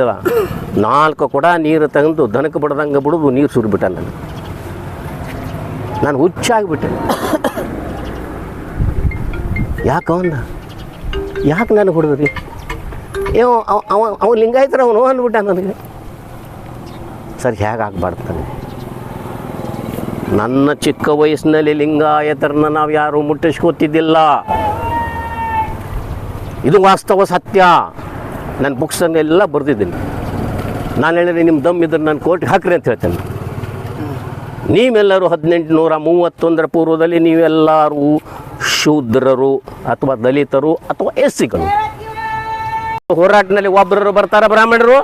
ನೋಡಿದ ನಾಲ್ಕು ಕೊಡ ನೀರು ತೆಗೆದು ದನಕ್ಕೆ ಬಿಡ್ದಂಗೆ ಬಿಡುದು ನೀರು ಸುರಿಬಿಟ್ಟ ನಾನು. ನಾನು ಹುಚ್ಚಾಗ್ಬಿಟ್ಟೆ. ಯಾಕೆ ಅವನ್ನ ಯಾಕೆ ನನಗೆ ಹೊಡೆದ್ರಿ ಅವ ಅವ ಅವ ಲಿಂಗಾಯತರ ಅವನು ಅಂದ್ಬಿಟ್ಟ ನನಗೆ. ಸರ್ ಹೇಗೆ ಆಗ್ಬಾರ್ದು ನನ್ನ ಚಿಕ್ಕ ವಯಸ್ಸಿನಲ್ಲಿ ಲಿಂಗಾಯತರನ್ನ ನಾವು ಯಾರು ಮುಟ್ಟಿಸ್ಕೊತಿದ್ದಿಲ್ಲ. ಇದು ವಾಸ್ತವ ಸತ್ಯ. ನನ್ನ ಬುಕ್ಸನ್ನೆಲ್ಲ ಬರೆದಿದ್ದೀನಿ. ನಾನು ಹೇಳಿದ್ರೆ ನಿಮ್ಮ ದಮ್ ಇದ್ರೆ ನಾನು ಕೋರ್ಟ್ಗೆ ಹಾಕ್ರಿ ಅಂತ ಹೇಳ್ತೇನೆ. ನೀವೆಲ್ಲರೂ ಹದಿನೆಂಟು ನೂರ ಮೂವತ್ತೊಂದರ ಪೂರ್ವದಲ್ಲಿ ನೀವೆಲ್ಲರೂ ಶೂದ್ರರು ಅಥವಾ ದಲಿತರು ಅಥವಾ ಎಸ್ ಸಿಗಳು ಹೋರಾಟದಲ್ಲಿ ಒಬ್ಬರರು ಬರ್ತಾರ ಬ್ರಾಹ್ಮಣರು?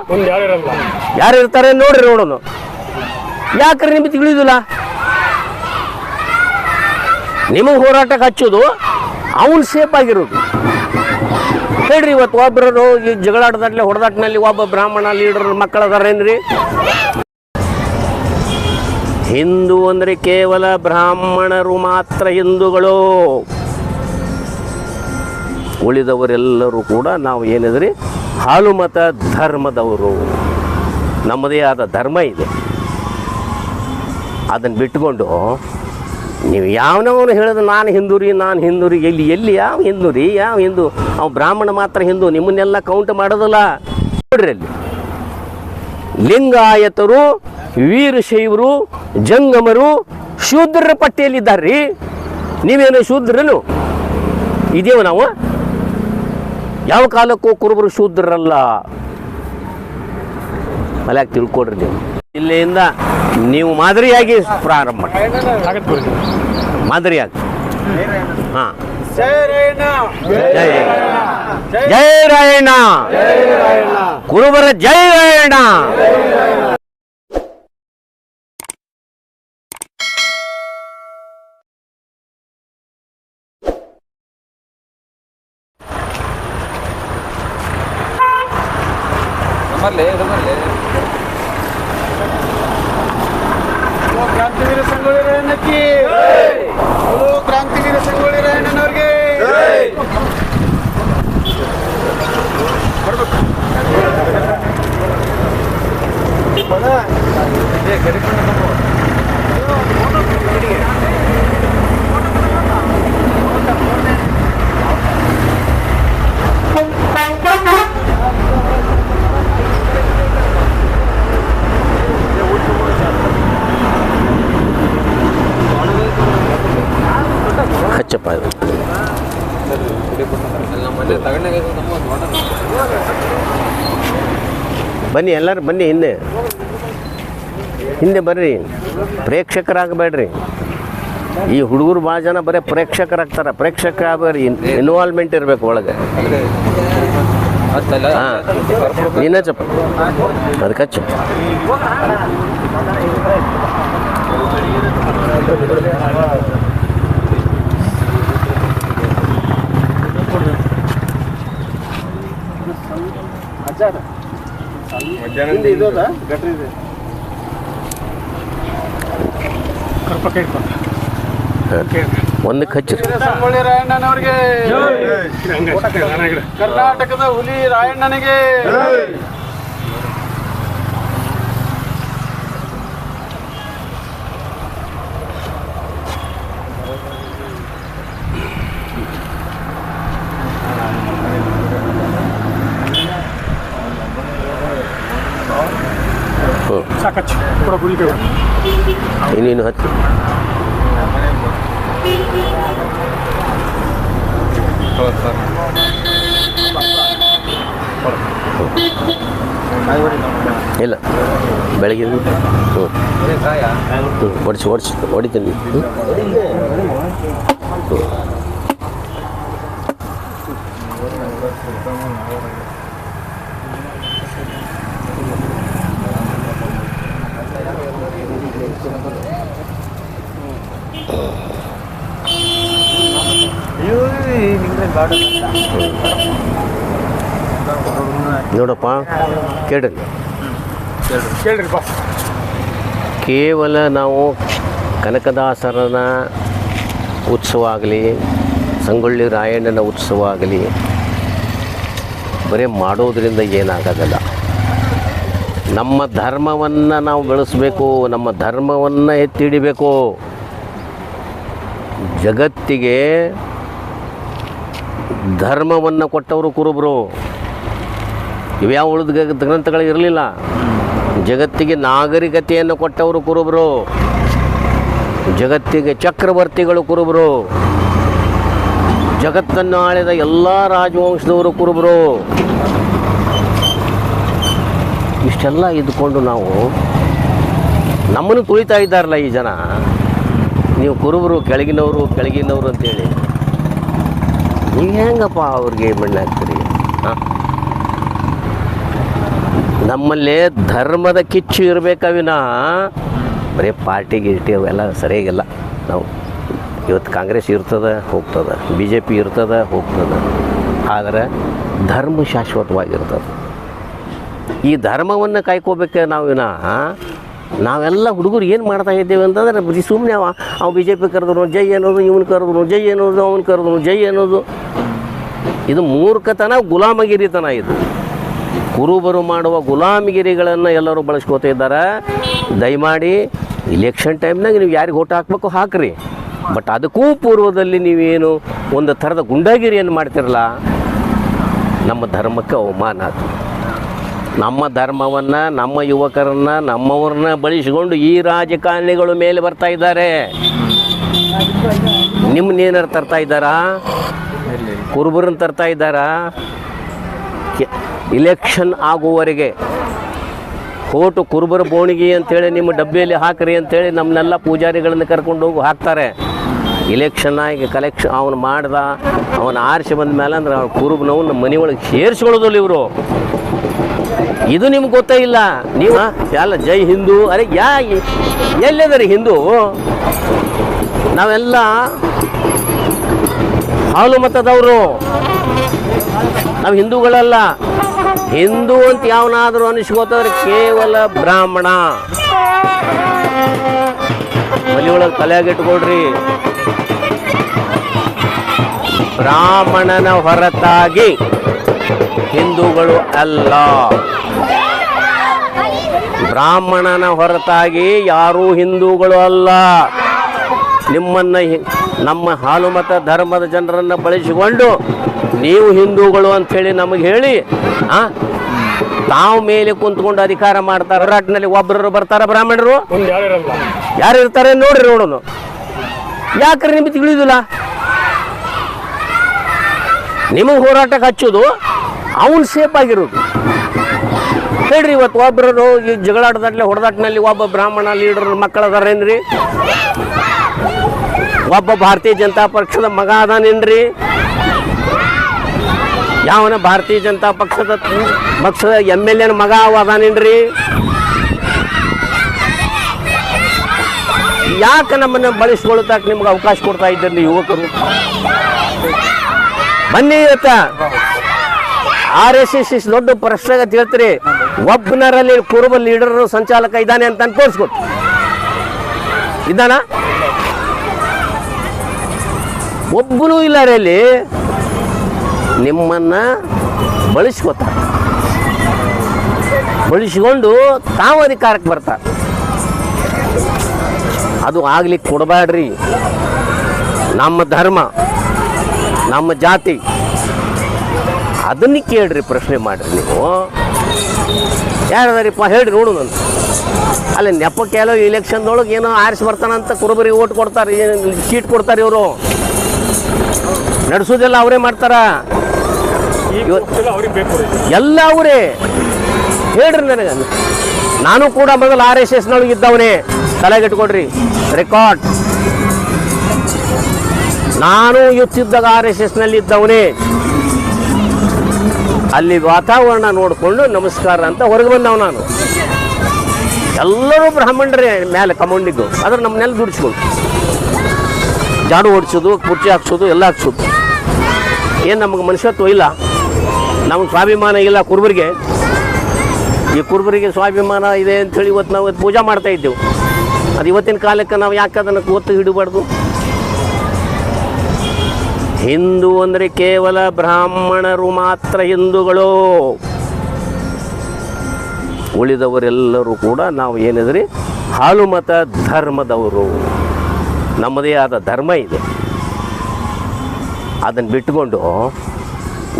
ಯಾರು ಇರ್ತಾರೆ ನೋಡ್ರಿ ನೋಡೋನು. ಯಾಕ್ರೆ ನಿಮಗೆ ತಿಳಿಯುದಿಲ್ಲ? ನಿಮಗೆ ಹೋರಾಟಕ್ಕೆ ಹಚ್ಚೋದು ಅವನು ಸೇಫ್ ಆಗಿರೋದು. ಹೇಳ್ರಿ, ಇವತ್ತು ಒಬ್ಬರು ಈ ಜಗಳಾಟದಲ್ಲಿ ಹೊಡೆದಾಟ್ನಲ್ಲಿ ಒಬ್ಬ ಬ್ರಾಹ್ಮಣ ಲೀಡರ್ ಮಕ್ಕಳು ಅದಾರೇನ್ರಿ? ಹಿಂದೂ ಅಂದರೆ ಕೇವಲ ಬ್ರಾಹ್ಮಣರು ಮಾತ್ರ ಹಿಂದೂಗಳು. ಉಳಿದವರೆಲ್ಲರೂ ಕೂಡ ನಾವು ಏನಿದ್ರಿ? ಹಾಲು ಮತ ಧರ್ಮದವರು. ನಮ್ಮದೇ ಆದ ಧರ್ಮ ಇದೆ. ಅದನ್ನು ಬಿಟ್ಟುಕೊಂಡು ನೀವು ಯಾವನವನು ಹೇಳಿದ? ನಾನು ಹಿಂದೂ ರೀ, ನಾನು ಹಿಂದೂ ರೀ. ಎಲ್ಲಿ ಎಲ್ಲಿ? ಯಾವ ಹಿಂದೂ ರೀ? ಯಾವ ಹಿಂದೂ? ಅವು ಬ್ರಾಹ್ಮಣ ಮಾತ್ರ ಹಿಂದೂ. ನಿಮ್ಮನ್ನೆಲ್ಲ ಕೌಂಟ್ ಮಾಡೋದಲ್ಲ. ನೋಡ್ರಿ ಅಲ್ಲಿ. ಲಿಂಗಾಯತರು, ವೀರಶೈವರು, ಜಂಗಮರು, ಶೂದ್ರರ ಪಟ್ಟಿಯಲ್ಲಿದ್ದಾರ್ರಿ ನೀವೇನು ಶೂದ್ರನು? ಇದೇವು ನಾವು? ಯಾವ ಕಾಲಕ್ಕೂ ಕುರುಬರು ಶೂದ್ರರಲ್ಲ. ಅಲ್ಯಾಕೆ ತಿಳ್ಕೊಡ್ರಿ ನೀವು. ಇಲ್ಲಿಂದ ನೀವು ಮಾದರಿಯಾಗಿ ಪ್ರಾರಂಭ ಮಾಡಿ. ಮಾದರಿಯಾಗಿ. ಹಾಂ. ಜೈ ರೇಣ ಜೈ ಜೈ ರಾಯಣ್ಣ. ಕುರುಬರ ಜೈ ರಾಯಣ್ಣ. ಕ್ರಾಂತಿವೀರ ಸಂಗೊಳ್ಳಿ ರಾಯಣ್ಣಕ್ಕೆ ಹಲೋ ಕ್ರಾಂತಿವೀರ ಸಂಗೊಳ್ಳಿ ರಾಯಣ್ಣನವ್ರಿಗೆ ಹಚ್ಚಪ್ಪ ಇದು ಬನ್ನಿ ಎಲ್ಲರೂ ಬನ್ನಿ ಹಿಂದೆ. ಹಿಂದೆ ಬರ್ರಿ. ಪ್ರೇಕ್ಷಕರಾಗಬೇಡ್ರಿ. ಈ ಹುಡುಗರು ಭಾಳ ಜನ ಬರೀ ಪ್ರೇಕ್ಷಕರಾಗ್ತಾರೆ. ಪ್ರೇಕ್ಷಕ ಆಗಬೇಡ್ರಿ. ಇನ್ವಾಲ್ವ್ಮೆಂಟ್ ಇರಬೇಕು ಒಳಗೆ. ಹಾಂ. ಚಪ್ಪ. ಅದಕ್ಕೆ ಚಪ್ಪ. ಇದು ಅದ ಗಟ್ರಿ ಇದೆ. ಒಂದಕ್ಕೆ ರಾಯಣ್ಣನವ್ರಿಗೆ. ಕರ್ನಾಟಕದ ಹುಲಿ ರಾಯಣ್ಣನಿಗೆ. ಸಾಕಚ್ಚು ಕೂಡ ಗುಳಿಗೆ ಇನ್ನೇನು ಹತ್ತು ಇಲ್ಲ. ಬೆಳಗ್ಗೆ ಹ್ಞೂ ಹ್ಞೂ ಹೊಡಿಸಿ ಹೊಡಿತೀನಿ. ಹ್ಞೂ ನೋಡಪ್ಪ ಕೇಳ್ರಿ ಕೇಳ್ರಿ ಬಾಸ್ ಕೇವಲ ನಾವು ಕನಕದಾಸರನ ಉತ್ಸವ ಆಗಲಿ, ಸಂಗೊಳ್ಳಿ ರಾಯಣ್ಣನ ಉತ್ಸವ ಆಗಲಿ, ಬರೀ ಮಾಡೋದ್ರಿಂದ ಏನಾಗೋದಲ್ಲ. ನಮ್ಮ ಧರ್ಮವನ್ನು ನಾವು ಬೆಳೆಸಬೇಕು, ನಮ್ಮ ಧರ್ಮವನ್ನು ಎತ್ತಿ ಹಿಡಿಬೇಕು ಜಗತ್ತಿಗೆ ಧರ್ಮವನ್ನು ಕೊಟ್ಟವರು ಕುರುಬರು. ಇವ್ಯಾವ ಉಳಿದ ಗ್ರಂಥಗಳು ಇರಲಿಲ್ಲ. ಜಗತ್ತಿಗೆ ನಾಗರಿಕತೆಯನ್ನು ಕೊಟ್ಟವರು ಕುರುಬರು. ಜಗತ್ತಿಗೆ ಚಕ್ರವರ್ತಿಗಳು ಕುರುಬರು. ಜಗತ್ತನ್ನು ಆಳಿದ ಎಲ್ಲ ರಾಜವಂಶದವರು ಕುರುಬರು. ಇಷ್ಟೆಲ್ಲ ಇದ್ಕೊಂಡು ನಾವು ನಮ್ಮನ್ನು ತುಳಿತಾ ಇದ್ದಾರಲ್ಲ ಈ ಜನ. ನೀವು ಕುರುಬರು, ಕೆಳಗಿನವರು ಕೆಳಗಿನವರು ಅಂತೇಳಿ. ನೀವು ಹೆಂಗಪ್ಪ ಅವ್ರಿಗೆ ಮಣ್ಣು ಹಾಕ್ತೀರಿ? ಹಾಂ? ನಮ್ಮಲ್ಲಿ ಧರ್ಮದ ಕಿಚ್ಚು ಇರಬೇಕವಿನ. ಬರೀ ಪಾರ್ಟಿ ಗಿರ್ಟಿ ಅವೆಲ್ಲ ಸರಿಯಾಗಿಲ್ಲ. ನಾವು ಇವತ್ತು ಕಾಂಗ್ರೆಸ್ ಇರ್ತದೆ, ಹೋಗ್ತದೆ. ಬಿ ಜೆ ಪಿ ಇರ್ತದೆ, ಹೋಗ್ತದೆ. ಆದರೆ ಧರ್ಮ ಶಾಶ್ವತವಾಗಿರ್ತದೆ. ಈ ಧರ್ಮವನ್ನು ಕಾಯ್ಕೋಬೇಕು ನಾವಿನ ನಾವೆಲ್ಲ ಹುಡುಗರು ಏನು ಮಾಡ್ತಾ ಇದ್ದೇವೆ ಅಂತಂದ್ರೆ, ಬರೀ ಸುಮ್ಮನೆ ಅವ ಅವ ಬಿ ಜೆ ಪಿ ಕರೆದ್ರು, ಜೈ ಅನ್ನೋದು, ಇವನು ಕರೆದ್ರು, ಜೈ ಅನ್ನೋದು, ಅವನು ಕರೆದ್ರು, ಜೈ ಅನ್ನೋದು. ಇದು ಮೂರ್ಖತನ, ಗುಲಾಮಗಿರಿತನ ಇದು. ಕುರುಬರು ಮಾಡುವ ಗುಲಾಮಗಿರಿಗಳನ್ನು ಎಲ್ಲರೂ ಬಳಸ್ಕೋತಾ ಇದ್ದಾರೆ. ದಯಮಾಡಿ ಇಲೆಕ್ಷನ್ ಟೈಮ್ನಾಗ ನೀವು ಯಾರಿಗೆ ಓಟ್ ಹಾಕಬೇಕು ಹಾಕ್ರಿ. ಬಟ್ ಅದಕ್ಕೂ ಪೂರ್ವದಲ್ಲಿ ನೀವೇನು ಒಂದು ಥರದ ಗುಂಡಾಗಿರಿಯನ್ನು ಮಾಡ್ತಿರಲ್ಲ ನಮ್ಮ ಧರ್ಮಕ್ಕೆ ಅವಮಾನ ಅದು ನಮ್ಮ ಧರ್ಮವನ್ನು, ನಮ್ಮ ಯುವಕರನ್ನ, ನಮ್ಮವ್ರನ್ನ ಬಳಸಿಕೊಂಡು ಈ ರಾಜಕಾರಣಿಗಳು ಮೇಲೆ ಬರ್ತಾ ಇದ್ದಾರೆ. ನಿಮ್ಮನ್ನೇನಾರು ತರ್ತಾ ಇದ್ದಾರಾ? ಕುರುಬರನ್ನ ತರ್ತಾ ಇದ್ದಾರಾ? ಇಲೆಕ್ಷನ್ ಆಗುವವರೆಗೆ ಕೋಟು ಕುರುಬರ ಬೋಣಿಗೆ ಅಂತೇಳಿ ನಿಮ್ಮ ಡಬ್ಬಿಯಲ್ಲಿ ಹಾಕ್ರಿ ಅಂತೇಳಿ ನಮ್ಮನ್ನೆಲ್ಲ ಪೂಜಾರಿಗಳನ್ನು ಕರ್ಕೊಂಡು ಹೋಗಿ, ಹಾಕ್ತಾರೆ. ಇಲೆಕ್ಷನ್ ಆಗಿ ಕಲೆಕ್ಷನ್ ಅವನು ಮಾಡ್ದ, ಅವನು ಆರಿಸಿ ಬಂದ ಮೇಲೆ ಅಂದ್ರೆ ಅವ್ನು ಕುರುಬನವನ್ನ ಮನೆ ಒಳಗೆ ಸೇರಿಸ್ಕೊಳ್ಳೋದಿಲ್ಲ ಇವರು. ಇದು ನಿಮ್ಗೆ ಗೊತ್ತೇ ಇಲ್ಲ. ನೀವು ಎಲ್ಲ ಜೈ ಹಿಂದೂ? ಅರೆ, ಯಾ ಎಲ್ಲಿದ್ದಾರೆ ಹಿಂದೂ? ನಾವೆಲ್ಲ ಹಾಲು ಮತದವರು. ನಾವು ಹಿಂದೂಗಳಲ್ಲ. ಹಿಂದೂ ಅಂತ ಯಾವನಾದರೂ ಅನಿಸ್ಕೋತಂದ್ರೆ ಕೇವಲ ಬ್ರಾಹ್ಮಣ. ಮನೆಯೊಳಗೆ ತಲೆಯಾಗಿ ಇಟ್ಕೊಡ್ರಿ ಬ್ರಾಹ್ಮಣನ ಹೊರತಾಗಿ ಹಿಂದೂಗಳು ಅಲ್ಲ. ಬ್ರಾಹ್ಮಣನ ಹೊರತಾಗಿ ಯಾರೂ ಹಿಂದೂಗಳು ಅಲ್ಲ. ನಿಮ್ಮನ್ನು ನಮ್ಮ ಹಾಲು ಮತ ಧರ್ಮದ ಜನರನ್ನು ಬಳಸಿಕೊಂಡು ನೀವು ಹಿಂದೂಗಳು ಅಂಥೇಳಿ ನಮಗೆ ಹೇಳಿ ಆ? ತಾವು ಮೇಲೆ ಕುಂತ್ಕೊಂಡು ಅಧಿಕಾರ ಮಾಡ್ತಾರೆ. ಹೋರಾಟದಲ್ಲಿ ಒಬ್ಬರು ಬರ್ತಾರ ಬ್ರಾಹ್ಮಣರು? ಯಾರು ಇರ್ತಾರೆ ನೋಡ್ರಿ ನೋಡೋನು. ಯಾಕ್ರೆ ನಿಮಗೆ ತಿಳಿದಿಲ್ಲ ನಿಮಗೆ ಹೋರಾಟಕ್ಕೆ ಹಚ್ಚೋದು ಅವನು ಸೇಫ್ ಆಗಿರೋದು. ಹೇಳ್ರಿ, ಇವತ್ತು ಒಬ್ಬರು ಈ ಜಗಳಾಟದಲ್ಲಿ ಹೊಡೆದಾಟ್ನಲ್ಲಿ ಒಬ್ಬ ಬ್ರಾಹ್ಮಣ ಲೀಡರ್ ಮಕ್ಕಳು ಅದಾರೇನ್ರಿ? ಒಬ್ಬ ಭಾರತೀಯ ಜನತಾ ಪಕ್ಷದ ಮಗ ಅದಾನೇನ್ರಿ? ಯಾವನ ಭಾರತೀಯ ಜನತಾ ಪಕ್ಷದ ಪಕ್ಷದ ಎಂ ಎಲ್ ಎನ ಮಗ ಅದಾನೇನ್ರಿ? ಯಾಕೆ ನಮ್ಮನ್ನು ಬಳಸ್ಕೊಳ್ತಾಕ ನಿಮ್ಗೆ ಅವಕಾಶ ಕೊಡ್ತಾ ಇದ್ದೀರಿ ನೀವು ಯುವಕರು? ಬನ್ನಿ ಇವತ್ತ. ಆರ್ ಎಸ್ ಎಸ್ ಇಸ್ ದೊಡ್ಡ ಪ್ರಶ್ನೆ ಅಂತ ಹೇಳ್ತೀರಿ. ಒಬ್ಬನರಲ್ಲಿ ಕುರುಬ ಲೀಡರ್ ಸಂಚಾಲಕ ಇದ್ದಾನೆ ಅಂತ ತೋರಿಸ್ಕೊಟ್ಟು ಇದ್ದಾನ? ಒಬ್ಬನೂ ಇಲ್ಲ ರೀ ಅಲ್ಲಿ ನಿಮ್ಮನ್ನ ಬಳಸ್ಕೊತಾರೆ ಬಳಸ್ಕೊಂಡು ತಾವು ಅಧಿಕಾರಕ್ಕೆ ಬರ್ತಾರೆ ಅದು ಆಗ್ಲಿಕ್ಕೆ ಕೊಡಬೇಡ್ರಿ ನಮ್ಮ ಧರ್ಮ, ನಮ್ಮ ಜಾತಿ. ಅದನ್ನ ಕೇಳ್ರಿ ಪ್ರಶ್ನೆ ಮಾಡ್ರಿ ನೀವು. ಯಾರದಾರಿಪ್ಪ ಹೇಳಿ ನೋಡು ನಾನು. ಅಲ್ಲಿ ನೆಪಕ್ಕೆ ಎಲ್ಲೋ ಇಲೆಕ್ಷನ್ದೊಳಗೆ ಏನೋ ಆರಿಸಿ ಬರ್ತಾನಂತ ಕುರುಬರಿಗೆ ಓಟ್ ಕೊಡ್ತಾರೆ ಏನು ಸೀಟ್ ಕೊಡ್ತಾರೆ ಇವರು. ನಡೆಸೋದೆಲ್ಲ ಅವರೇ ಮಾಡ್ತಾರ? ಎಲ್ಲ ಅವರೇ. ಹೇಳ್ರಿ ನನಗೆ. ನಾನು ಕೂಡ ಮೊದಲು ಆರ್ ಎಸ್ ಎಸ್ನೊಳಗೆ ಇದ್ದವನೇ ತಲೆಗಿಟ್ಕೊಡ್ರಿ ರೆಕಾರ್ಡ್ ನಾನು ಯುತ್ತಿದ್ದಾಗ ಆರ್ ಎಸ್ ಎಸ್ನಲ್ಲಿ ಇದ್ದವನೇ ಅಲ್ಲಿ ವಾತಾವರಣ ನೋಡಿಕೊಂಡು ನಮಸ್ಕಾರ ಅಂತ ಹೊರಗೆ ಬಂದವ ನಾನು. ಎಲ್ಲರೂ ಬ್ರಾಹ್ಮಣರೇ ಮೇಲೆ ಕಮೌಂಡಿದ್ದು. ಆದ್ರೆ ನೆಲ ದುಡಿಸ್ಕೊಂಡು ಜಾಡು ಓಡಿಸೋದು, ಕುರ್ಚಿ ಹಾಕ್ಸೋದು, ಎಲ್ಲ ಹಾಕ್ಸೋದು. ಏನು ನಮಗೆ ಮನುಷ್ಯತ್ವ ಇಲ್ಲ. ನಮಗೆ ಸ್ವಾಭಿಮಾನ ಇಲ್ಲ ಕುರುಬರಿಗೆ. ಈ ಕುರುಬರಿಗೆ ಸ್ವಾಭಿಮಾನ ಇದೆ ಅಂತೇಳಿ ಇವತ್ತು ನಾವು ಪೂಜೆ ಮಾಡ್ತಾ ಇದ್ದೆವು. ಅದು ಇವತ್ತಿನ ಕಾಲಕ್ಕೆ ನಾವು ಯಾಕೆ ಅದನ್ನು ಕೂತು ಹಿಡಿಬಾರ್ದು ಹಿಂದೂ ಅಂದರೆ ಕೇವಲ ಬ್ರಾಹ್ಮಣರು ಮಾತ್ರ ಹಿಂದೂಗಳು. ಉಳಿದವರೆಲ್ಲರೂ ಕೂಡ ನಾವು ಏನಿದ್ರಿ? ಹಾಲು ಮತ ಧರ್ಮದವರು. ನಮ್ಮದೇ ಆದ ಧರ್ಮ ಇದೆ. ಅದನ್ನು ಬಿಟ್ಕೊಂಡು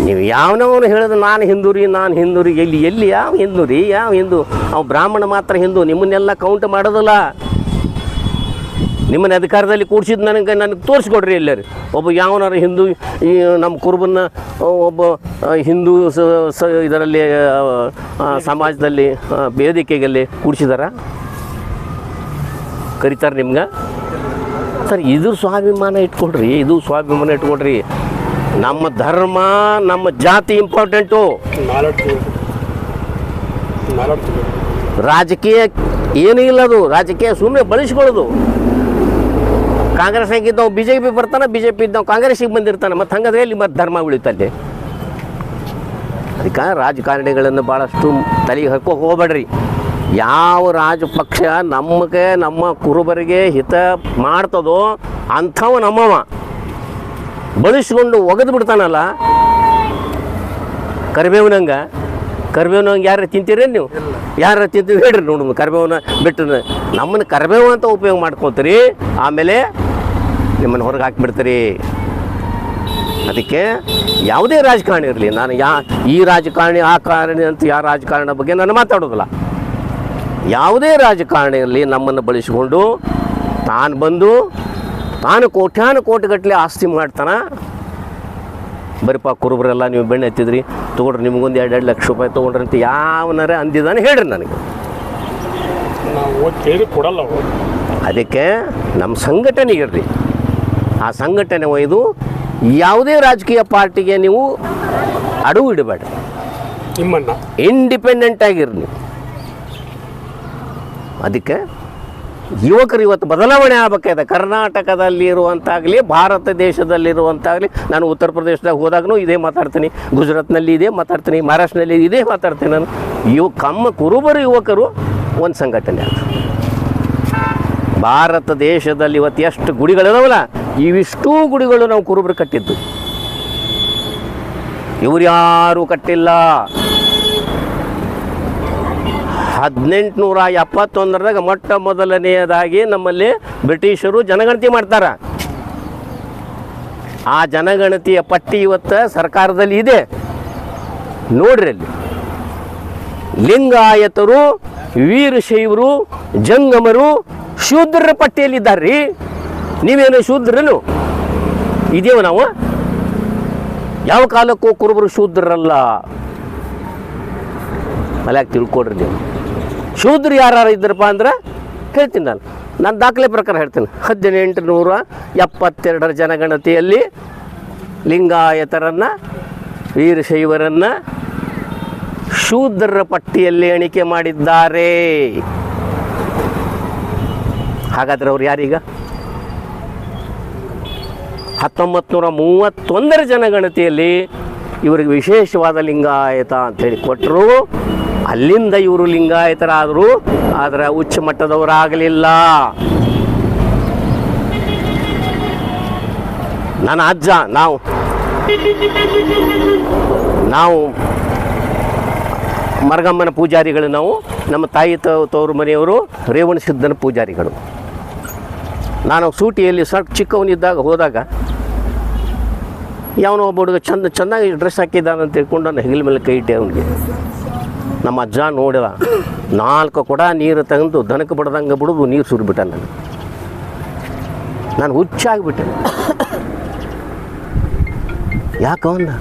ನೀವು ಯಾವನವನು ಹೇಳಿದ್ರೆ ನಾನು ಹಿಂದೂ ರೀ, ನಾನು ಹಿಂದೂ ರೀ, ಎಲ್ಲಿ ಎಲ್ಲಿ, ಯಾವ ಹಿಂದೂ ರೀ, ಯಾವ ಹಿಂದೂ? ಅವು ಬ್ರಾಹ್ಮಣ ಮಾತ್ರ ಹಿಂದೂ, ನಿಮ್ಮನ್ನೆಲ್ಲ ಕೌಂಟ್ ಮಾಡೋದಿಲ್ಲ. ನಿಮ್ಮನ್ನ ಅಧಿಕಾರದಲ್ಲಿ ಕೂಡಿಸಿದ್ದು ನನಗೆ ನನಗೆ ತೋರಿಸ್ಕೊಡ್ರಿ ಎಲ್ಲರಿ. ಒಬ್ಬ ಯಾವನಾರ ಹಿಂದೂ ಈ ನಮ್ಮ ಕುರುಬನ್ನ ಒಬ್ಬ ಹಿಂದೂ ಸ ಇದರಲ್ಲಿ ಸಮಾಜದಲ್ಲಿ ಆ, ವೇದಿಕೆಯಲ್ಲಿ ಕೂಡಿಸಿದಾರ ಕರೀತಾರೆ ನಿಮ್ಗೆ? ಸರ್ ಇದು ಸ್ವಾಭಿಮಾನ ಇಟ್ಕೊಳ್ರಿ ಇದು ಸ್ವಾಭಿಮಾನ ಇಟ್ಕೊಳ್ರಿ. ನಮ್ಮ ಧರ್ಮ ನಮ್ಮ ಜಾತಿ ಇಂಪಾರ್ಟೆಂಟು. ರಾಜಕೀಯ ಏನೂ ಇಲ್ಲ ಅದು ರಾಜಕೀಯ ಸುಮ್ಮನೆ ಬಳಸ್ಕೊಳ್ಳೋದು. ಕಾಂಗ್ರೆಸ್ ಇದ್ದವ್ ಬಿ ಜೆ ಪಿ ಬರ್ತಾನೆ ಬಿ ಜೆ ಪಿ ಇದ್ದವ್ ಕಾಂಗ್ರೆಸ್ಸಿಗೆ ಬಂದಿರ್ತಾನೆ. ಮತ್ತು ಹಂಗಾದ್ರೆ ಇಲ್ಲಿ ಮತ್ತೆ ಧರ್ಮ ಉಳಿತಲ್ಲಿ ಅದಕ್ಕೆ ರಾಜಕಾರಣಿಗಳನ್ನು ಭಾಳಷ್ಟು ತಲೆಗೆ ಹಾಕೋ ಹೋಗ್ಬೇಡ್ರಿ. ಯಾವ ರಾಜಪಕ್ಷ ನಮಗೆ ನಮ್ಮ ಕುರುಬರಿಗೆ ಹಿತ ಮಾಡ್ತದೋ ಅಂಥವ ನಮ್ಮವ. ಬಳಸ್ಕೊಂಡು ಒಗೆದು ಬಿಡ್ತಾನಲ್ಲ. ಕರಿಬೇವನಂಗ ಕರಿಬೇವಿನಂಗೆ ಯಾರು ತಿಂತೀರೇನು ನೀವು? ಯಾರು ತಿಂತೀವಿ ಹೇಳ್ರಿ ನೋಡು, ಕರಿಬೇವನ ಬಿಟ್ಟು ನಮ್ಮನ್ನು ಕರಿಬೇವು ಅಂತ ಉಪಯೋಗ ಮಾಡ್ಕೊತೀರಿ. ಆಮೇಲೆ ನಿಮ್ಮನ್ನು ಹೊರಗೆ ಹಾಕಿಬಿಡ್ತೀರಿ. ಅದಕ್ಕೆ ಯಾವುದೇ ರಾಜಕಾರಣಿ ಇರಲಿ. ನಾನು ಯಾ ಈ ರಾಜಕಾರಣಿ ಆ ಕಾರಣಿ ಅಂತ ಯಾವ ರಾಜಕಾರಣ ಬಗ್ಗೆ ನಾನು ಮಾತಾಡೋದಿಲ್ಲ. ಯಾವುದೇ ರಾಜಕಾರಣಿ ಇರಲಿ ನಮ್ಮನ್ನು ಬಳಸಿಕೊಂಡು ತಾನು ಬಂದು ತಾನು ಕೋಟ್ಯಾನು ಕೋಟಿಗಟ್ಟಲೆ ಆಸ್ತಿ ಮಾಡ್ತಾನೆ. ಬರೀಪ ಕುರುಬರೆಲ್ಲ ನೀವು ಬೆಣ್ಣೆ ಎತ್ತಿದ್ರಿ. ತೊಗೊಂಡ್ರಿ ನಿಮಗೊಂದು ಎರಡು ಎರಡು ಲಕ್ಷ ರೂಪಾಯಿ ತೊಗೊಂಡ್ರಿ ಅಂತ ಯಾವನಾರ ಅಂದಿದ್ದಾನೆ ಹೇಳ್ರಿ ನನಗೆ. ಕೊಡಲ್ಲ ಅದಕ್ಕೆ ನಮ್ಮ ಸಂಘಟನೆ ಇರ್ರಿ ಆ ಸಂಘಟನೆ ಒಯ್ದು ಯಾವುದೇ ರಾಜಕೀಯ ಪಾರ್ಟಿಗೆ ನೀವು ಅಡವು ಇಡಬೇಡ್ರಿ ನಿಮ್ಮನ್ನು. ಇಂಡಿಪೆಂಡೆಂಟ್ ಆಗಿರ್ ನೀವು ಅದಕ್ಕೆ ಯುವಕರು ಇವತ್ತು ಬದಲಾವಣೆ ಆಗಬೇಕಾಗಿದೆ. ಕರ್ನಾಟಕದಲ್ಲಿ ಇರುವಂತಾಗಲಿ ಭಾರತ ದೇಶದಲ್ಲಿರುವಂತಾಗಲಿ ನಾನು ಉತ್ತರ ಪ್ರದೇಶದಾಗ ಹೋದಾಗಲೂ ಇದೇ ಮಾತಾಡ್ತೀನಿ. ಗುಜರಾತ್ನಲ್ಲಿ ಇದೇ ಮಾತಾಡ್ತೀನಿ. ಮಹಾರಾಷ್ಟ್ರದಲ್ಲಿ ಇದೇ ಮಾತಾಡ್ತೀನಿ ನಾನು. ಯುವ ಕಮ್ಮ ಕುರುಬರು ಯುವಕರು ಒಂದು ಸಂಘಟನೆ ಭಾರತ ದೇಶದಲ್ಲಿ ಇವತ್ತು ಎಷ್ಟು ಗುಡಿಗಳಿದಾವಲ್ಲ ಇವಿಷ್ಟೂ ಗುಡಿಗಳು ನಾವು ಕುರುಬರು ಕಟ್ಟಿದ್ದು. ಇವ್ರು ಯಾರೂ ಕಟ್ಟಿಲ್ಲ. ಹದಿನೆಂಟುನೂರ ಎಪ್ಪತ್ತೊಂದರದಾಗ ಮೊಟ್ಟ ಮೊದಲನೆಯದಾಗಿ ನಮ್ಮಲ್ಲಿ ಬ್ರಿಟಿಷರು ಜನಗಣತಿ ಮಾಡ್ತಾರೆ. ಆ ಜನಗಣತಿಯ ಪಟ್ಟಿ ಇವತ್ತು ಸರ್ಕಾರದಲ್ಲಿ ಇದೆ. ನೋಡ್ರಿ ಅಲ್ಲಿ. ಲಿಂಗಾಯತರು, ವೀರಶೈವರು, ಜಂಗಮರು ಶೂದ್ರರ ಪಟ್ಟಿಯಲ್ಲಿದ್ದಾರ್ರಿ. ನೀವೇನು ಶೂದ್ರನು ಇದೇವ ನಾವು? ಯಾವ ಕಾಲಕ್ಕೂ ಕುರುಬರು ಶೂದ್ರರಲ್ಲ. ಅಲ್ಯಾಕೆ ತಿಳ್ಕೊಡ್ರಿ ನೀವು. ಶೂದ್ರ ಯಾರು ಇದ್ರಪ್ಪ ಅಂದ್ರೆ ಹೇಳ್ತೀನಿ ನಾನು. ನಾನು ದಾಖಲೆ ಪ್ರಕಾರ ಹೇಳ್ತೀನಿ. ಹದಿನೆಂಟು ನೂರ ಎಪ್ಪತ್ತೆರಡರ ಜನಗಣತಿಯಲ್ಲಿ ಲಿಂಗಾಯತರನ್ನು, ವೀರಶೈವರನ್ನು ಶೂದ್ರರ ಪಟ್ಟಿಯಲ್ಲಿ ಎಣಿಕೆ ಮಾಡಿದ್ದಾರೆ. ಹಾಗಾದ್ರೆ ಅವ್ರು ಯಾರೀಗ? ಹತ್ತೊಂಬತ್ತು ನೂರ ಮೂವತ್ತೊಂದರ ಜನಗಣತಿಯಲ್ಲಿ ಇವರಿಗೆ ವಿಶೇಷವಾದ ಲಿಂಗಾಯತ ಅಂತೇಳಿ ಕೊಟ್ಟರು ಅಲ್ಲಿಂದ ಇವರು ಲಿಂಗಾಯತರಾದರು, ಆದರೆ ಉಚ್ಚ ಮಟ್ಟದವರಾಗಲಿಲ್ಲ. ನನ್ನ ಅಜ್ಜ, ನಾವು ನಾವು ಮರಗಮ್ಮನ ಪೂಜಾರಿಗಳು ನಾವು, ನಮ್ಮ ತಾಯಿ ತವರು ಮನೆಯವರು ರೇವಣ ಸಿದ್ಧನ ಪೂಜಾರಿಗಳು. ನಾನು ಸೂಟಿಯಲ್ಲಿ ಸ್ವಲ್ಪ ಚಿಕ್ಕವನಿದ್ದಾಗ ಹೋದಾಗ ಯಾವನೋ ಒಬ್ಬ ಹುಡುಗ ಚಂದ, ಚೆನ್ನಾಗಿ ಡ್ರೆಸ್ ಹಾಕಿದ್ದಾನೆ ಅಂತ ತಿಳ್ಕೊಂಡು ನಾನು ಹೆಗಲ ಮೇಲೆ ಕೈ ಇಟ್ಟೆ ಅವನಿಗೆ. ನಮ್ಮ ಅಜ್ಜ ನೋಡಿದ, ನಾಲ್ಕು ಕೊಡ ನೀರು ತೆಗೆದು ದನಕ್ಕೆ ಬಡ್ದಂಗೆ ಬಿಡೋದು, ನೀರು ಸುರಿಬಿಟ್ಟ ನಾನು ನಾನು ಹುಚ್ಚಾಗಿಬಿಟ್ಟೆ. ಯಾಕೆ ಅವನ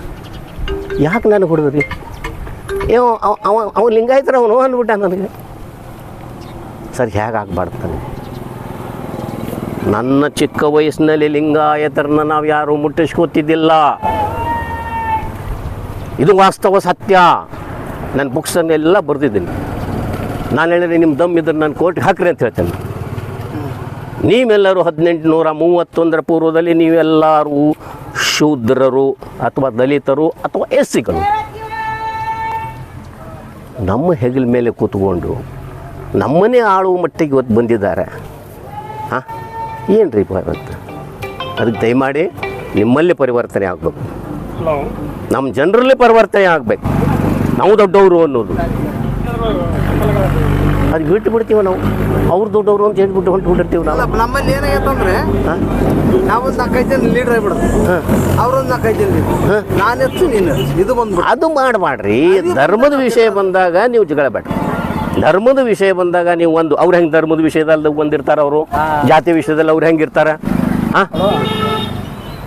ಯಾಕೆ ನನಗೆ ಹೊಡೆದ್ರಿ ಏ, ಅವ ಅವ ಲಿಂಗಾಯ್ತರ ಅವನು ಅಂದ್ಬಿಟ್ಟ ನನಗೆ. ಸರಿ ಹೇಗೆ ಆಗ್ಬಾರ್ದು ನನ್ನ ಚಿಕ್ಕ ವಯಸ್ಸಿನಲ್ಲಿ ಲಿಂಗಾಯತರನ್ನ ನಾವು ಯಾರು ಮುಟ್ಟಿಸ್ಕೋತಿದ್ದಿಲ್ಲ. ಇದು ವಾಸ್ತವ ಸತ್ಯ. ನನ್ನ ಬುಕ್ಸನ್ನೆಲ್ಲ ಬರೆದಿದ್ದೀನಿ. ನಾನು ಹೇಳಿದ್ರೆ ನಿಮ್ಮ ದಮ್ ಇದ್ರೆ ನಾನು ಕೋರ್ಟ್ಗೆ ಹಾಕ್ರಿ ಅಂತ ಹೇಳ್ತೇನೆ. ನೀವೆಲ್ಲರೂ ಹದಿನೆಂಟು ನೂರ ಮೂವತ್ತೊಂದರ ಪೂರ್ವದಲ್ಲಿ ನೀವೆಲ್ಲರೂ ಶೂದ್ರರು ಅಥವಾ ದಲಿತರು ಅಥವಾ ಎಸ್ ಸಿಗಳು ನಮ್ಮ ಹೆಗಲ ಮೇಲೆ ಕೂತ್ಕೊಂಡು ನಮ್ಮನ್ನೇ ಆಳುವ ಮಟ್ಟಿಗೆ ಇವತ್ತು ಬಂದಿದ್ದಾರೆ. ಹಾಂ? ಏನು ರೀ ಇವತ್ತು? ಅದಕ್ಕೆ ದಯಮಾಡಿ ನಿಮ್ಮಲ್ಲಿ ಪರಿವರ್ತನೆ ಆಗಬೇಕು. ನಮ್ಮ ಜನರಲ್ಲಿ ಪರಿವರ್ತನೆ ಆಗಬೇಕು. ನಾವು ದೊಡ್ಡವರು ಅನ್ನೋದು. ಬಿಟ್ಟು ಬಿಡ್ತೀವ ನಾವು? ಅವ್ರು ದೊಡ್ಡವರು ಅಂತ ಹೇಳ್ಬಿಟ್ಟು ಹೊಂಟು ಬಿಟ್ಟಿರ್ತೀವಿ ನಾವು. ನಮ್ಮಲ್ಲಿ ಏನಾಗೈತಂದ್ರೆ ಹಾಂ? ನಾವೊಂದು ನಾಲ್ಕೈದು ಜನ ಲೀಡರ್ ಆಗ್ಬಿಡೋದು. ಅವ್ರೊಂದು ನಾಲ್ಕೈದು ಜನ ಲೀಡರ್ ನಾನು ಹೆಚ್ಚು ನೀನು ಇದು ಬಂದು ಅದು ಮಾಡಬೇಡ್ರಿ ಧರ್ಮದ ವಿಷಯ ಬಂದಾಗ ನೀವು ಜಗಳ ಬೇಡ ಧರ್ಮದ ವಿಷಯ ಬಂದಾಗ ನೀವು ಒಂದು ಅವ್ರು ಹೆಂಗೆ ಧರ್ಮದ ವಿಷಯದಲ್ಲಿ ಬಂದಿರ್ತಾರೆ ಅವರು? ಜಾತಿ ವಿಷಯದಲ್ಲಿ ಅವ್ರು ಹೆಂಗಿರ್ತಾರ ಹಾಂ?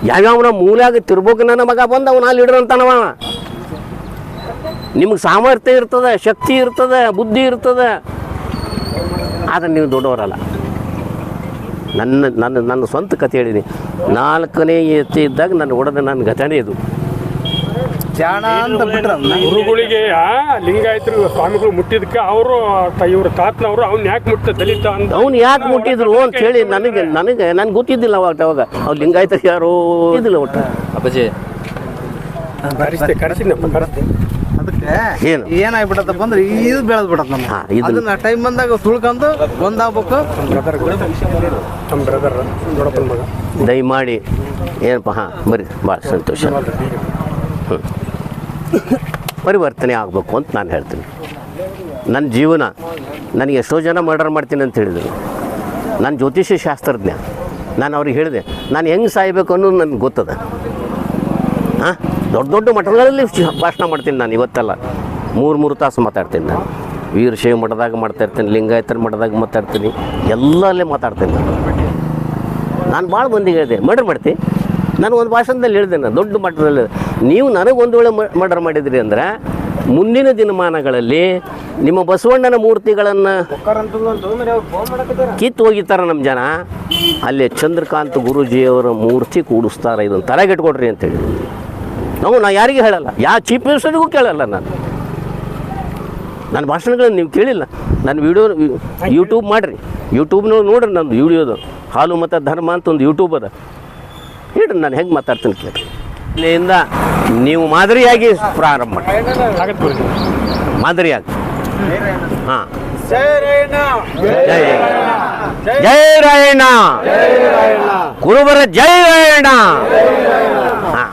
ಯಾವ್ಯಾವನ ಮೂಲ್ಯಾಗ ತಿರ್ಬೇಕು ನನ್ನ ಮಗ ಬಂದು ಅವನ ಅಲ್ಲಿ ಅಂತಾನವ ನಿಮಗೆ ಸಾಮರ್ಥ್ಯ ಇರ್ತದ ಶಕ್ತಿ ಇರ್ತದೆ ಬುದ್ಧಿ ಇರ್ತದೆ. ಆದ್ರೆ ನೀವು ದೊಡ್ಡವರಲ್ಲ. ನನ್ನ ನನ್ನ ನನ್ನ ಸ್ವಂತ ಕತೆ ಹೇಳಿದೆ ನಾಲ್ಕನೇ ಎತ್ತಿ ಇದ್ದಾಗ ನನ್ನ ಹೊಡೆದ ನನ್ನ ಘಟನೆ ಇದು. ಚಾಣ ಅಂತ ಬಿಟ್ರ ಗುರುಗಳಿಗೆ ಆ ಲಿಂಗಾಯತರು ಸ್ವಾಮಿಗಳು ಮುಟ್ಟಿದಕ್ಕೆ ಅವರು ಇವ್ರ ತಾತನವರು ಅವ್ನ ಯಾಕೆ ಮುಟ್ಟ ದಲಿತ ಅಂತ. ಅವ್ನು ಯಾಕೆ ಮುಟ್ಟಿದ್ರು ಅಂತ ಹೇಳಿ ನನಗೆ ನನಗೆ ನನ್ಗೆ ಗೊತ್ತಿದ್ದಿಲ್ಲ ಅವಾಗ ಅವಾಗ. ಅವ್ರು ಲಿಂಗಾಯತ ಯಾರು ಇದಿಲ್ಲ ಒಟ್ಟು. ಅಪ್ಪಾಜಿ. ಕರೆಸ್ತೆ ಕರೆಸಿದ್ನಪ್ಪ ಕರೆಸ್ತೆ. ಅದಕ್ಕೆ ಏನು? ಏನಾಗ್ಬಿಟ್ಟದಪ್ಪ ಅಂದ್ರೆ ಇದು ಬೆಳೆದ್ ಬಿಡತ್ ನಮ್ಮ ಅದನ್ನ ಟೈಮ್ ಬಂದಾಗ ತುಳ್ಕೊಂಡು ಒಂದಾಗ್ಬೇಕು. ಬ್ರದರ್ ನಮ್ಮ ಬ್ರದರ್ ದಯಮಾಡಿ ಏನಪ್ಪ ಹಾಂ ಬರ್ರಿ ಭಾಳ ಸಂತೋಷ. ಹ್ಞೂ ಪರಿವರ್ತನೆ ಆಗಬೇಕು ಅಂತ ನಾನು ಹೇಳ್ತೀನಿ. ನನ್ನ ಜೀವನ, ನನಗೆ ಎಷ್ಟೋ ಜನ ಮರ್ಡರ್ ಮಾಡ್ತೀನಿ ಅಂತ ಹೇಳಿದರು. ನಾನು ಜ್ಯೋತಿಷ್ಯ ಶಾಸ್ತ್ರಜ್ಞ. ನಾನು ಅವ್ರಿಗೆ ಹೇಳಿದೆ, ನಾನು ಹೆಂಗೆ ಸಾಯಬೇಕು ಅನ್ನೋದು ನನಗೆ ಗೊತ್ತದ. ಹಾಂ ದೊಡ್ಡ ದೊಡ್ಡ ಮಠಗಳಲ್ಲಿ ಭಾಷಣ ಮಾಡ್ತೀನಿ ನಾನು ಇವತ್ತೆಲ್ಲ. ಮೂರು ಮೂರು ತಾಸು ಮಾತಾಡ್ತೀನಿ ನಾನು. ವೀರಶೈವ ಮಠದಾಗ ಮಾಡ್ತಾ ಇರ್ತೀನಿ ಲಿಂಗಾಯತರ ಮಠದಾಗ ಮಾತಾಡ್ತೀನಿ. ಎಲ್ಲಲ್ಲೇ ಮಾತಾಡ್ತೀನಿ ನಾನು. ನಾನು ಭಾಳ ಮಂದಿಗೆ ಹೇಳಿದೆ ಮರ್ಡರ್ ಮಾಡ್ತಿ? ನಾನು ಒಂದು ಭಾಷಣದಲ್ಲಿ ಹೇಳಿದೆ ನಾನು, ದೊಡ್ಡ ಮಟ್ಟದಲ್ಲಿ. ನೀವು ನನಗೆ ಒಂದು ವೇಳೆ ಮರ್ಡರ್ ಮಾಡಿದ್ರಿ ಅಂದ್ರೆ, ಮುಂದಿನ ದಿನಮಾನಗಳಲ್ಲಿ ನಿಮ್ಮ ಬಸವಣ್ಣನ ಮೂರ್ತಿಗಳನ್ನು ಕಿತ್ತು ಹೋಗಿತ್ತಾರ ನಮ್ಮ ಜನ. ಅಲ್ಲಿ ಚಂದ್ರಕಾಂತ್ ಗುರೂಜಿಯವರ ಮೂರ್ತಿ ಕೂಡಿಸ್ತಾರೆ, ಇದನ್ನು ತಲೆಗೆಟ್ಕೊಡ್ರಿ ಅಂತೇಳಿ ನಾವು, ನಾ ಯಾರಿಗೂ ಹೇಳಲ್ಲ. ಯಾವ ಚೀಫ್ ಮಿನಿಸ್ಟರ್ಗೂ ಕೇಳಲ್ಲ ನಾನು. ನನ್ನ ಭಾಷಣಗಳನ್ನು ನೀವು ಕೇಳಿಲ್ಲ. ನನ್ನ ವಿಡಿಯೋ ಯೂಟ್ಯೂಬ್ ಮಾಡಿರಿ. ಯೂಟ್ಯೂಬ್ನೂ ನೋಡ್ರಿ ನಂದು ವಿಡಿಯೋದು ಹಾಲು ಮತ್ತು ಧರ್ಮ ಅಂತ ಒಂದು ಯೂಟ್ಯೂಬ್ ಅದ. ಹೇಳ್ರಿ ನಾನು ಹೆಂಗೆ ಮಾತಾಡ್ತೀನಿ ಕೇಳಿ. ಇಲ್ಲಿಂದ ನೀವು ಮಾದರಿಯಾಗಿ ಪ್ರಾರಂಭ ಮಾಡಿ. ಮಾದರಿಯಾಗಿ. ಹಾಂ. ಜೈ ಜೈ ರಾಯಣ್ಣ ಕುರುಬರ ಜೈ ರಾಯಣ್ಣ ಹಾಂ.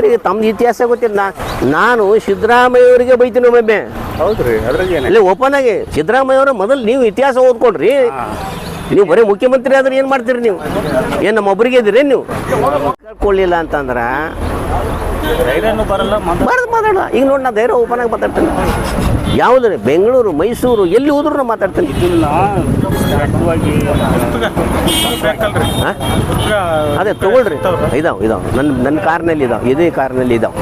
ಅವರಿಗೆ ತಮ್ಮ ಇತಿಹಾಸ ಗೊತ್ತಿಲ್ಲ. ನಾನು ಸಿದ್ದರಾಮಯ್ಯ ಅವರಿಗೆ ಬೈತೀನಿ ಒಮ್ಮೆ ಹೌದ್ರಿ ಓಪನ್ ಆಗಿ ಸಿದ್ದರಾಮಯ್ಯ ಅವರ ಮೊದಲು ನೀವು ಇತಿಹಾಸ ಓದ್ಕೊಡ್ರಿ. ನೀವು ಬರೀ ಮುಖ್ಯಮಂತ್ರಿ ಆದ್ರೆ ಏನು ಮಾಡ್ತೀರಿ ನೀವು? ಏನು ನಮ್ಮ ಒಬ್ಬರಿಗೆ ಇದ್ದೀರಿ ನೀವು ಕೇಳ್ಕೊಳ್ಳಿಲ್ಲ ಅಂತಂದ್ರೆ ಬರಲ್ಲ ಮಾತಾಡಲ್ಲ. ಈಗ ನೋಡಿ ನಾ ಧೈರ್ಯ ಓಪನ್ ಆಗಿ ಮಾತಾಡ್ತೀನಿ. ಯಾವುದ್ರೆ ಬೆಂಗಳೂರು ಮೈಸೂರು ಎಲ್ಲಿ ಹೋದ್ರು ನಾ ಮಾತಾಡ್ತೀನಿ? ಅದೇ ತಗೊಳ್ರಿ. ಇದಾವೆ ಇದಾವೆ. ನನ್ನ ನನ್ನ ಕಾರ್ನಲ್ಲಿ ಇದಾವೆ. ಇದೇ ಕಾರ್ನಲ್ಲಿ ಇದಾವೆ.